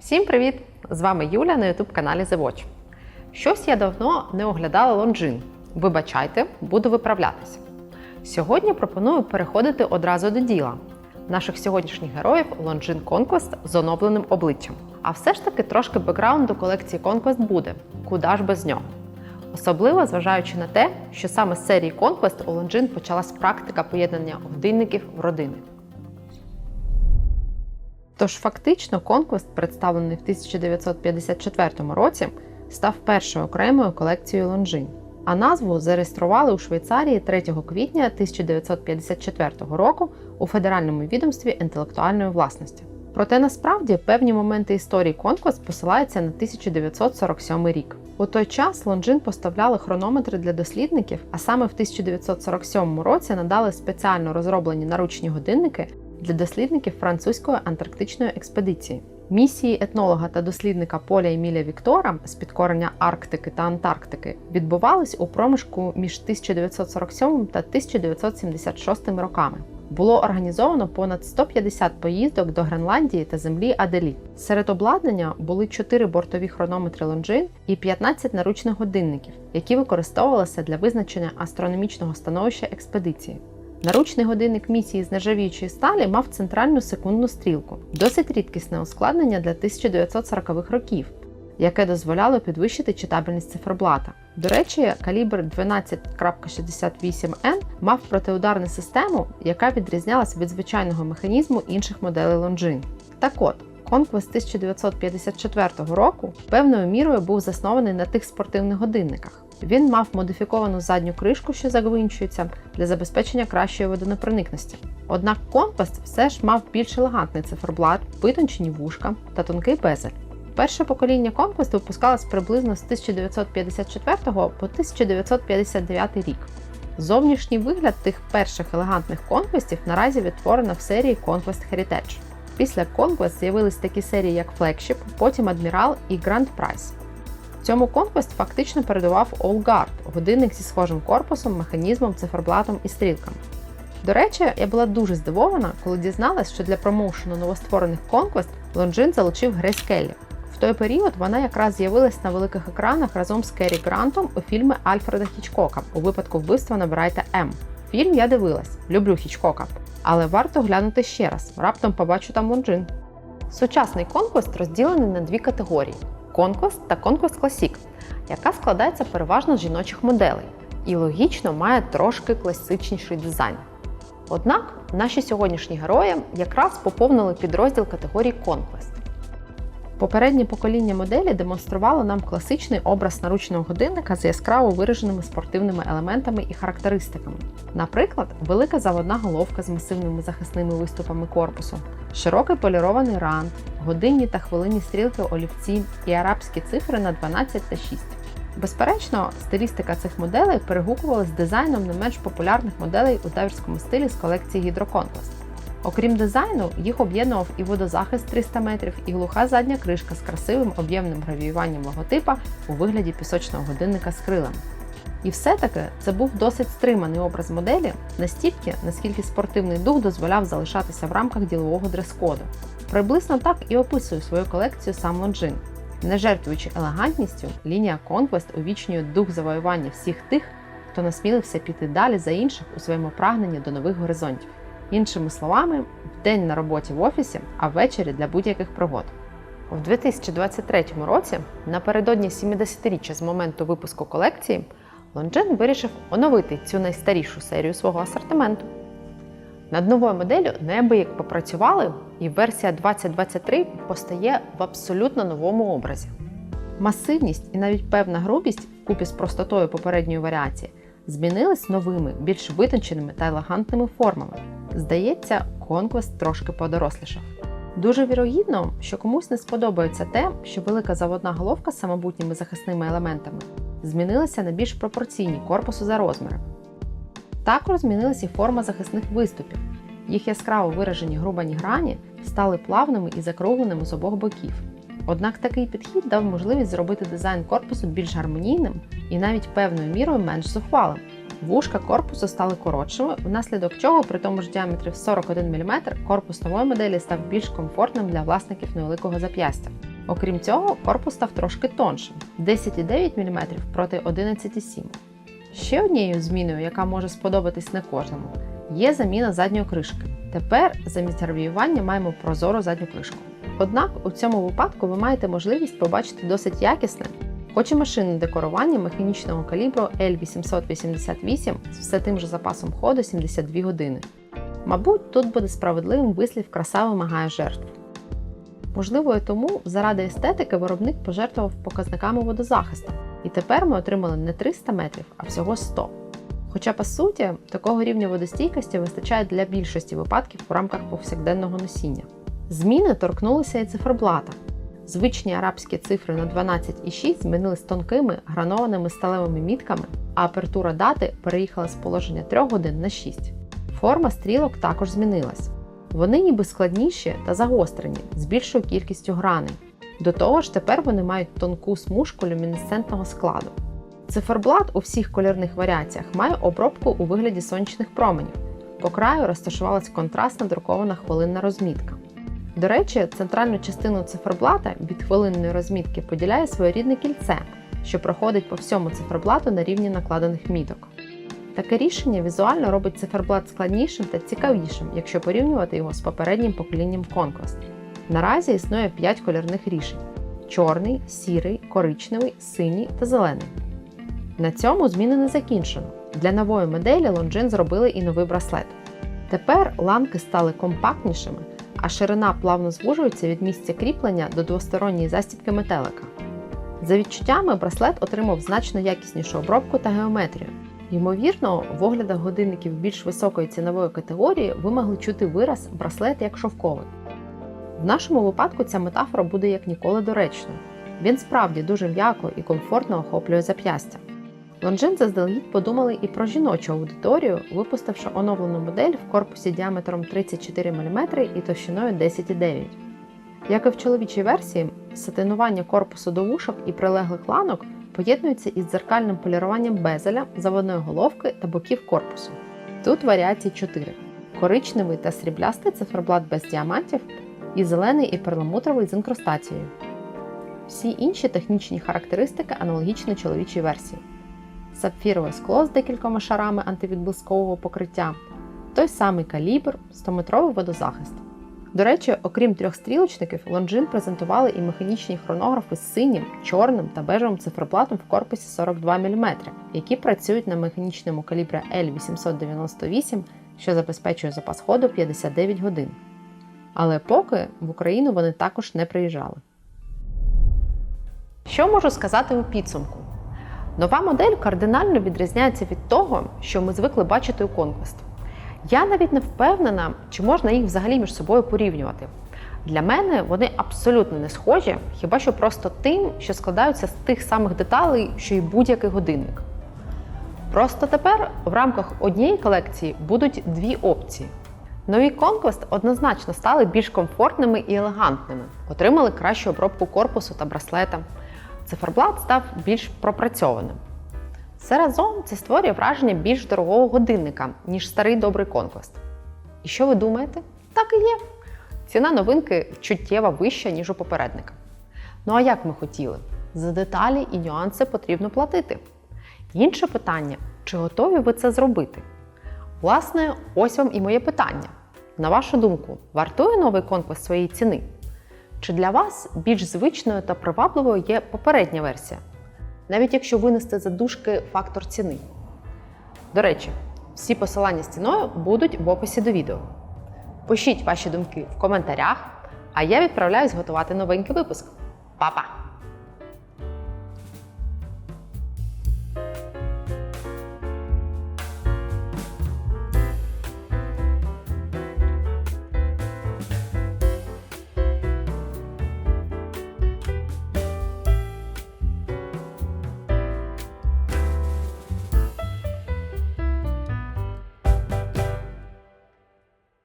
Всім привіт! З вами Юля на youtube каналі The Watch. Щось я давно не оглядала лонжин. Вибачайте, буду виправлятися. Сьогодні пропоную переходити одразу до діла. Наших сьогоднішніх героїв Longines Conquest з оновленим обличчям. А все ж таки трошки бекграунду колекції Conquest буде. Куда ж без нього? Особливо зважаючи на те, що саме з серії Conquest у Longines почалась практика поєднання годинників в родини. Тож фактично Conquest, представлений в 1954 році, став першою окремою колекцією Longines. А назву зареєстрували у Швейцарії 3 квітня 1954 року у Федеральному відомстві інтелектуальної власності. Проте насправді певні моменти історії Conquest посилаються на 1947 рік. У той час Longines поставляли хронометри для дослідників, а саме в 1947 році надали спеціально розроблені наручні годинники для дослідників французької антарктичної експедиції. Місії етнолога та дослідника Поля Еміля Віктора з підкорення Арктики та Антарктики відбувались у проміжку між 1947 та 1976 роками. Було організовано понад 150 поїздок до Гренландії та землі Аделі. Серед обладнання були 4 бортові хронометри Longines і 15 наручних годинників, які використовувалися для визначення астрономічного становища експедиції. Наручний годинник місії з нержавіючої сталі мав центральну секундну стрілку, досить рідкісне ускладнення для 1940-х років, яке дозволяло підвищити читабельність циферблата. До речі, калібр 12.68N мав протиударну систему, яка відрізнялася від звичайного механізму інших моделей Longines. Так от, Conquest 1954 року певною мірою був заснований на тих спортивних годинниках. Він мав модифіковану задню кришку, що загвинчується, для забезпечення кращої водонепроникності. Однак Conquest все ж мав більш елегантний циферблат, витончені вушка та тонкий безель. Перше покоління Conquest випускалось приблизно з 1954 по 1959 рік. Зовнішній вигляд тих перших елегантних конквестів наразі відтворено в серії Conquest Heritage. Після Conquest з'явились такі серії, як Flagship, потім Admiral і Grand Prize. Цьому Conquest фактично передував All Guard – годинник зі схожим корпусом, механізмом, циферблатом і стрілками. До речі, я була дуже здивована, коли дізналась, що для промоушену новостворених Conquest Longines залучив Грейс Келлі. В той період вона якраз з'явилась на великих екранах разом з Керрі Грантом у фільмі Альфреда Хічкока у випадку вбивства Набирайте М. Фільм я дивилась, люблю Хічкока. Але варто глянути ще раз, раптом побачу там Longines. Сучасний конквест розділений на дві категорії: Conquest та Conquest Classic, яка складається переважно з жіночих моделей і логічно має трошки класичніший дизайн. Однак наші сьогоднішні герої якраз поповнили підрозділ категорії Conquest. Попереднє покоління моделі демонструвало нам класичний образ наручного годинника з яскраво вираженими спортивними елементами і характеристиками. Наприклад, велика заводна головка з масивними захисними виступами корпусу, широкий полірований рант, годинні та хвилинні стрілки олівці і арабські цифри на 12 та 6. Безперечно, стилістика цих моделей перегукувалась з дизайном не менш популярних моделей у дайверському стилі з колекції Hydro Conquest. Окрім дизайну, їх об'єднував і водозахист 300 метрів, і глуха задня кришка з красивим об'ємним гравіюванням логотипа у вигляді пісочного годинника з крилами. І все-таки це був досить стриманий образ моделі, настільки, наскільки спортивний дух дозволяв залишатися в рамках ділового дрес-коду. Приблизно так і описує свою колекцію сам Longines. Не жертвуючи елегантністю, лінія Conquest увічнює дух завоювання всіх тих, хто насмілився піти далі за інших у своєму прагненні до нових горизонтів. Іншими словами, вдень на роботі в офісі, а ввечері для будь-яких пригод. У 2023 році, напередодні 70-річчя з моменту випуску колекції, Longines вирішив оновити цю найстарішу серію свого асортименту. Над новою моделлю неабияк попрацювали, і версія 2023 постає в абсолютно новому образі. Масивність і навіть певна грубість, вкупі з простотою попередньої варіації, змінились новими, більш витонченими та елегантними формами. Здається, Conquest трошки подорослішав. Дуже вірогідно, що комусь не сподобається те, що велика заводна головка з самобутніми захисними елементами змінилася на більш пропорційні корпусу за розмірами. Також змінилася і форма захисних виступів. Їх яскраво виражені грубані грані стали плавними і закругленими з обох боків. Однак такий підхід дав можливість зробити дизайн корпусу більш гармонійним і навіть певною мірою менш зухвалим. Вушка корпусу стали коротшими, внаслідок чого при тому ж діаметрі 41 мм корпус нової моделі став більш комфортним для власників невеликого зап'ястя. Окрім цього, корпус став трошки тоншим 10,9 мм проти 11,7 Ще однією зміною, яка може сподобатись не кожному, є заміна задньої кришки. Тепер замість гравіювання маємо прозору задню кришку. Однак у цьому випадку ви маєте можливість побачити досить якісне, хоч і машинне декорування механічного калібру L888 з все тим же запасом ходу 72 години. Мабуть, тут буде справедливим вислів краса вимагає жертв. Можливо, і тому заради естетики виробник пожертвував показниками водозахисту, і тепер ми отримали не 300 метрів, а всього 100. Хоча, по суті, такого рівня водостійкості вистачає для більшості випадків у рамках повсякденного носіння. Зміни торкнулися і циферблата. Звичні арабські цифри на 12 і 6 змінились тонкими гранованими сталевими мітками, а апертура дати переїхала з положення 3 годин на 6. Форма стрілок також змінилась. Вони ніби складніші та загострені з більшою кількістю граней. До того ж, тепер вони мають тонку смужку люмінесцентного складу. Циферблат у всіх кольорних варіаціях має обробку у вигляді сонячних променів. По краю розташувалась контрастна друкована хвилинна розмітка. До речі, центральну частину циферблата від хвилинної розмітки поділяє своєрідне кільце, що проходить по всьому циферблату на рівні накладених міток. Таке рішення візуально робить циферблат складнішим та цікавішим, якщо порівнювати його з попереднім поколінням Conquest. Наразі існує 5 кольорних рішень: чорний, сірий, коричневий, синій та зелений. На цьому зміни не закінчено. Для нової моделі Longines зробили і новий браслет. Тепер ланки стали компактнішими, а ширина плавно звужується від місця кріплення до двосторонньої застібки метелика. За відчуттями, браслет отримав значно якіснішу обробку та геометрію. Ймовірно, в оглядах годинників більш високої цінової категорії ви могли чути вираз браслет як шовковий. В нашому випадку ця метафора буде як ніколи доречною. Він справді дуже м'яко і комфортно охоплює зап'ястя. Longines заздалегідь подумали і про жіночу аудиторію, випустивши оновлену модель в корпусі діаметром 34 мм і товщиною 10,9 Як і в чоловічій версії, сатинування корпусу до вушок і прилеглих ланок поєднується із дзеркальним поліруванням безеля, заводної головки та боків корпусу. Тут варіацій 4: коричневий та сріблястий циферблат без діамантів і зелений і перламутровий з інкрустацією. Всі інші технічні характеристики аналогічні чоловічій версії. Сапфірове скло з декількома шарами антивідблискового покриття, той самий калібр, 100-метровий водозахист. До речі, окрім трьох стрілочників, Longines презентували і механічні хронографи з синім, чорним та бежевим циферблатом в корпусі 42 мм, які працюють на механічному калібрі L898, що забезпечує запас ходу 59 годин. Але поки в Україну вони також не приїжджали. Що можу сказати у підсумку? Нова модель кардинально відрізняється від того, що ми звикли бачити у Conquest. Я навіть не впевнена, чи можна їх взагалі між собою порівнювати. Для мене вони абсолютно не схожі, хіба що просто тим, що складаються з тих самих деталей, що й будь-який годинник. Просто тепер в рамках однієї колекції будуть дві опції. Нові Conquest однозначно стали більш комфортними і елегантними, отримали кращу обробку корпусу та браслета. Циферблат став більш пропрацьованим. Все разом це створює враження більш дорогого годинника, ніж старий добрий Conquest. І що ви думаєте? Так і є. Ціна новинки чуттєво вища, ніж у попередника. Ну а як ми хотіли? За деталі і нюанси потрібно платити. Інше питання: чи готові ви це зробити? Власне, ось вам і моє питання. На вашу думку, вартує новий Conquest своєї ціни? Чи для вас більш звичною та привабливою є попередня версія? Навіть якщо винести за дужки фактор ціни. До речі, всі посилання з ціною будуть в описі до відео. Пишіть ваші думки в коментарях, а я відправляюсь готувати новенький випуск. Па-па!